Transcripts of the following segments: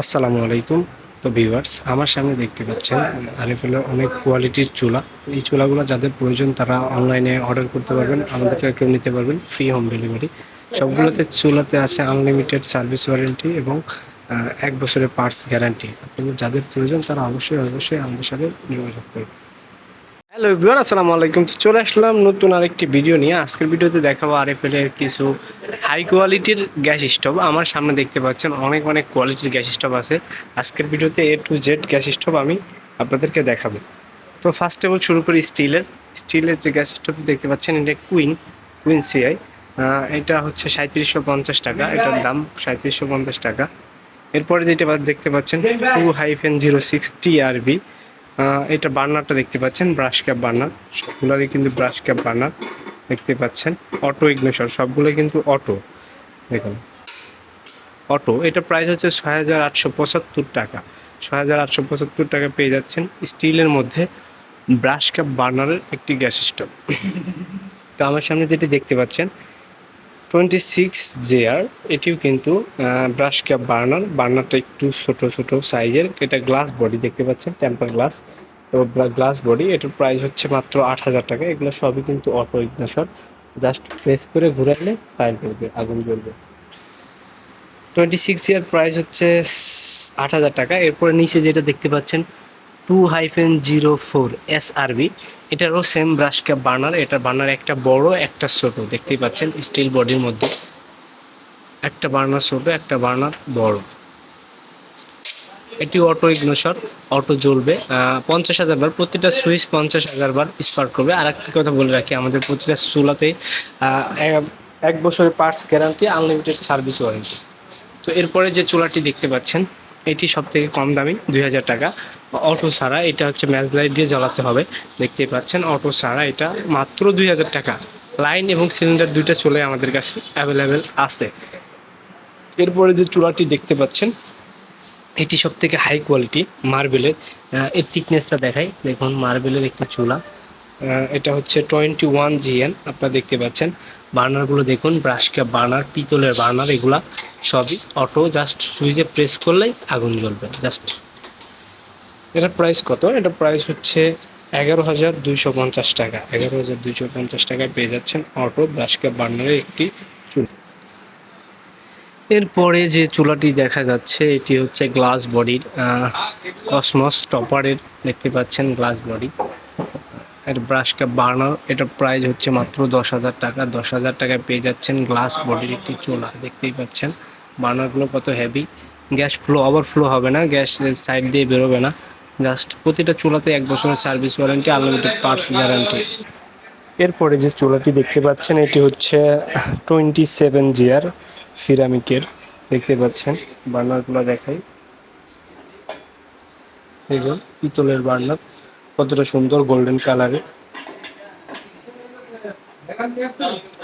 আসসালামু আলাইকুম। তো ভিউয়ার্স, আমার সামনে দেখতে পাচ্ছেন আরেফেলের অনেক কোয়ালিটির চুলা। এই চুলাগুলো যাদের প্রয়োজন তারা অনলাইনে অর্ডার করতে পারবেন আমাদের কেউ নিতে পারবেন ফ্রি হোম ডেলিভারি সবগুলোতে চুলাতে আছে আনলিমিটেড সার্ভিস ওয়ারেন্টি এবং এক বছরের পার্টস গ্যারান্টি আপনাদের যাদের প্রয়োজন তারা অবশ্যই অবশ্যই আমাদের সাথে যোগাযোগ করবেন। হ্যালো ভিউয়ার, আসসালামু আলাইকুম। তো চলে আসলাম নতুন আরেকটি ভিডিও নিয়ে। আজকের ভিডিওতে দেখাবো আরএফএলের কিছু হাই কোয়ালিটির গ্যাস স্টোভ। আমার সামনে দেখতে পাচ্ছেন অনেক অনেক কোয়ালিটির গ্যাস স্টোভ আছে। আজকের ভিডিওতে A to Z gas stove আমি আপনাদেরকে দেখাবো। তো ফার্স্ট অফ অল শুরু করি স্টিলের। স্টিলের যে গ্যাস স্টোভটি দেখতে পাচ্ছেন, এটা কুইন কুইন সিআই এটা হচ্ছে সাঁত্রিশশো পঞ্চাশ টাকা। এটার দাম সাঁত্রিশশো পঞ্চাশ টাকা। এরপরে যেটা দেখতে পাচ্ছেন two hyphen zero six TRB এটা বার্নারটা দেখতে পাচ্ছেন ব্রাশ ক্যাপ বার্নার। সবগুলোরই কিন্তু ব্রাশ ক্যাপ বার্নার দেখতে পাচ্ছেন। অটো ইগনেশন সবগুলো কিন্তু অটো। দেখুন। অটো, এটা প্রাইস হচ্ছে ছয় হাজার আটশো পঁচাত্তর টাকা। ছয় আটশো পঁচাত্তর টাকা পেয়ে যাচ্ছেন স্টিলের মধ্যে ব্রাশ ক্যাপ বার্নারের একটি গ্যাস স্টোভ তো আমার সামনে যেটি দেখতে পাচ্ছেন টোয়েন্টি সিক্স জেআর এটিও কিন্তু ব্রাশ ক্যাপ বার্নার বার্নারটা একটু ছোট ছোট সাইজের, এটা গ্লাস বডি দেখতে পাচ্ছেন টেম্পার গ্লাস এবং গ্লাস বডি এটার প্রাইস হচ্ছে মাত্র আট হাজার টাকা, এগুলো সবই কিন্তু অটো ইগনেশন জাস্ট প্রেস করে ঘুরাইলে ফায়ার করবে, আগুন জ্বলবে। টোয়েন্টি সিক্স ইয়ার প্রাইস হচ্ছে আট হাজার টাকা, এরপরে নিচে যেটা দেখতে পাচ্ছেন two hyphen zero four S RB এটারও সেম ব্রাশ ক্যাপ বার্নার এটা বার্নার একটা বড়, একটা ছোট। দেখতেই পাচ্ছেন স্টিল বডির মধ্যে। একটা বার্নার ছোট, একটা বার্নার বড়। এটি অটো ইগনোশর অটো জ্বলবে। পঞ্চাশ হাজার বার, প্রতিটা সুইচ পঞ্চাশ হাজার বার স্পার্ক করবে। আর একটা কথা বলে রাখি, আমাদের প্রতিটা এক- এক বছরের parts guarantee unlimited service warranty তো এরপরে যে চুলাটি দেখতে পাচ্ছেন, এটি সব থেকে কম দামি, দুই হাজার টাকা। অটো ছাড়া এটা হচ্ছে ম্যাচ লাইট দিয়ে জ্বালাতে হবে। দেখতেই পাচ্ছেন, অটো ছাড়া এটা মাত্র দুই হাজার টাকা। লাইন এবং সিলিন্ডার দুইটা চলে আমাদের কাছে অ্যাভেলেবেল আছে। এরপরে যে চুলাটি দেখতে পাচ্ছেন, এটি সব থেকে হাই কোয়ালিটি মার্বেলের। এর থিকনেসটা দেখাই। দেখুন, মার্বেলের একটি চুলা। এটা হচ্ছে টোয়েন্টি ওয়ান জিএন, আপনারা দেখতে পাচ্ছেন। বার্নারগুলো দেখুন, ব্রাশ ক্যাপ, বার্নার, পিতলের বার্নার, এগুলা সবই অটো, জাস্ট সুইচে প্রেস করলেই আগুন জ্বলবে, জাস্ট। এটার প্রাইস কত? এটা প্রাইস হচ্ছে এগারো হাজার দুইশো পঞ্চাশ টাকা। এগারো হাজার দুইশো পঞ্চাশ টাকায় পেয়ে যাচ্ছেন অটো ক্যাপ বার্নারের একটি চুলা। এরপরে যে চুলাটি দেখা যাচ্ছে, এটি হচ্ছে গ্লাস বডির কসমস টপারের দেখতে পাচ্ছেন গ্লাস বডি এর ব্রাশ ক্যাপ বার্নার এটার প্রাইস হচ্ছে মাত্র দশ হাজার টাকা। দশ হাজার টাকায় পেয়ে যাচ্ছেন গ্লাস বডির একটি চুলা। দেখতেই পাচ্ছেন বার্নারগুলো কত হেভি গ্যাস ফ্লো ওভারফ্লো হবে না। গ্যাস সাইড দিয়ে বেরোবে না। জাস্ট প্রতিটা চুলাতে এক বছরের service warranty, unlimited parts guarantee. এরপরে যে চুলাটি দেখতে পাচ্ছেন, এটি হচ্ছে টোয়েন্টি সেভেন জিয়ার সিরামিকের। দেখতে পাচ্ছেন, বার্নারগুলো দেখাই। দেখুন, পিতলের বার্নার, কতটা সুন্দর গোল্ডেন কালারে।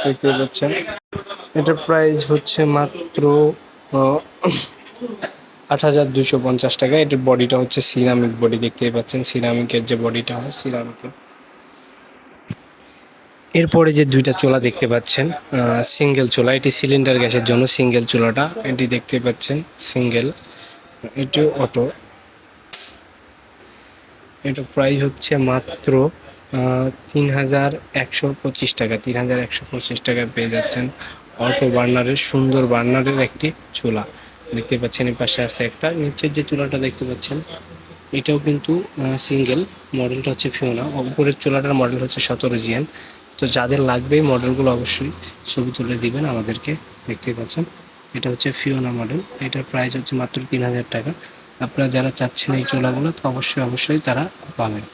দেখতে পাচ্ছেন, এটার প্রাইস হচ্ছে মাত্র আট হাজার দুশো পঞ্চাশ টাকা। এটার বডিটা হচ্ছে সিরামিক বডি, দেখতেই পাচ্ছেন। সিরামিকের যে বডিটা হয় সিরামিকের এরপরে যে দুইটা চোলা দেখতে পাচ্ছেন সিঙ্গেল চোলা। এটি সিলিন্ডার গ্যাসের জন্য সিঙ্গেল চোলাটা। এটি দেখতে পাচ্ছেন, সিঙ্গেল। এটি অটো। এটা প্রাইস হচ্ছে মাত্র তিন হাজার একশো পঁচিশ টাকা। তিন হাজার একশো পঁচিশ টাকায় পেয়ে যাচ্ছেন অটো বার্নারের, সুন্দর বার্নারের একটি চুলা। দেখতে পাচ্ছেন এর পাশে আছে একটা। নিচের যে চুলাটা দেখতে পাচ্ছেন, এটাও কিন্তু সিঙ্গেল মডেলটা হচ্ছে ফিওনা উপরের চুলাটার মডেল হচ্ছে সতেরো জিএন তো যাদের লাগবে এই মডেলগুলো অবশ্যই ছবি তুলে দিবেন আমাদেরকে, দেখতে পাচ্ছেন। এটা হচ্ছে ফিওনা মডেল এটার প্রাইস হচ্ছে মাত্র তিন হাজার টাকা। আপনারা যারা চাচ্ছেন এই চোলাগুলো, তো অবশ্যই অবশ্যই তারা পাবেন।